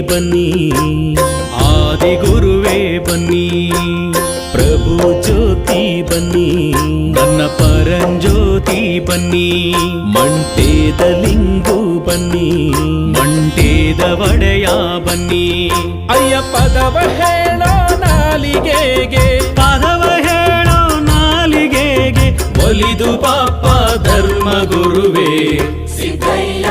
ಬನ್ನಿ. ಆದಿ ಗುರುವೇ ಬನ್ನಿ. ಪ್ರಭು ಜ್ಯೋತಿ ಬನ್ನಿ. ನನ್ನ ಪರಂಜ್ಯೋತಿ ಬನ್ನಿ. ಮಂಟೇದ ಲಿಂಗು ಬನ್ನಿ. ಮಂಟೇದ ಒಡೆಯ ಬನ್ನಿ. ಅಯ್ಯಪ್ಪದವ ಹೇಳೋ ನಾಲಿಗೆಗೆ. ಪದವ ಹೇಳೋ ನಾಲಿಗೆಗೆ. ಒಲಿದು ಪಾಪ ಧರ್ಮ ಗುರುವೇ. ಸಿದ್ದಯ್ಯ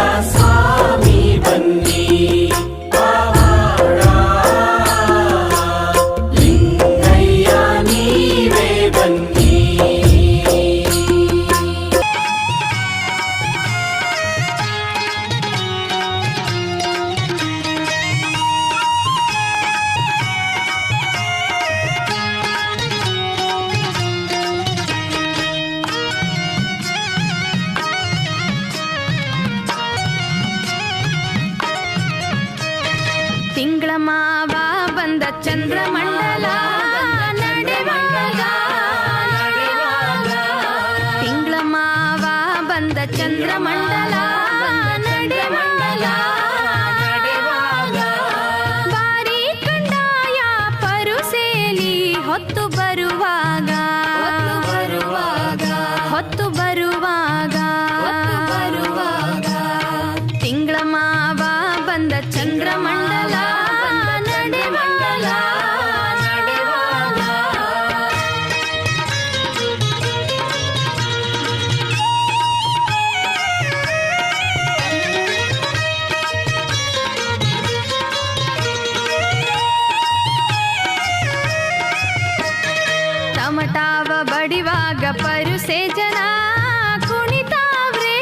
ತಿಂಗಳ ಮಾವ ಬಂದ ಚಂದ್ರಮಂಡಲ ನಡೆವಾಗ ತಿಂಗಳ ಮಾವ ಬಂದ ಚಂದ್ರಮಂಡಲ ನಡೆವಾಗ ಬಾರಿ ಕಂಡಾಯ ಪರುಸೇಲಿ ಹೊತ್ತು ಬರುವಾಗ ಬರುವಾಗ ಟಮಟಾವ ಬಡಿವಾಗ ಪರುಸೆ ಜನ ಕುಣಿತಾವ್ರೆ?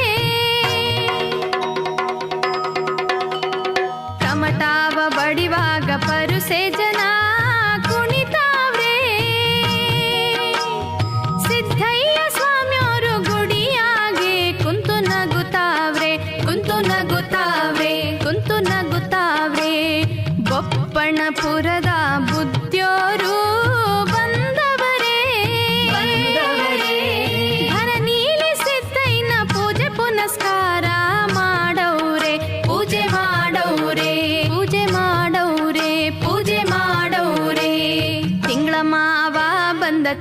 ಟಮಟಾವ ಬಡಿವಾಗ ಪರುಸೆ ಜನ ಕುಣಿತಾವ್ರೆ? ಸಿದ್ದಯ್ಯ ಸ್ವಾಮಿಯವರು ಗುಡಿಯಾಗೆ ಕುಂತು ನಗುತ್ತಾವ್ರೆ ಕುಂತು ನಗುತ್ತಾವ್ರೆ ಕುಂತು ನಗುತ್ತಾವ್ರೆ ಬೊಪ್ಪಣ್ಣಪುರದ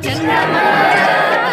真的吗？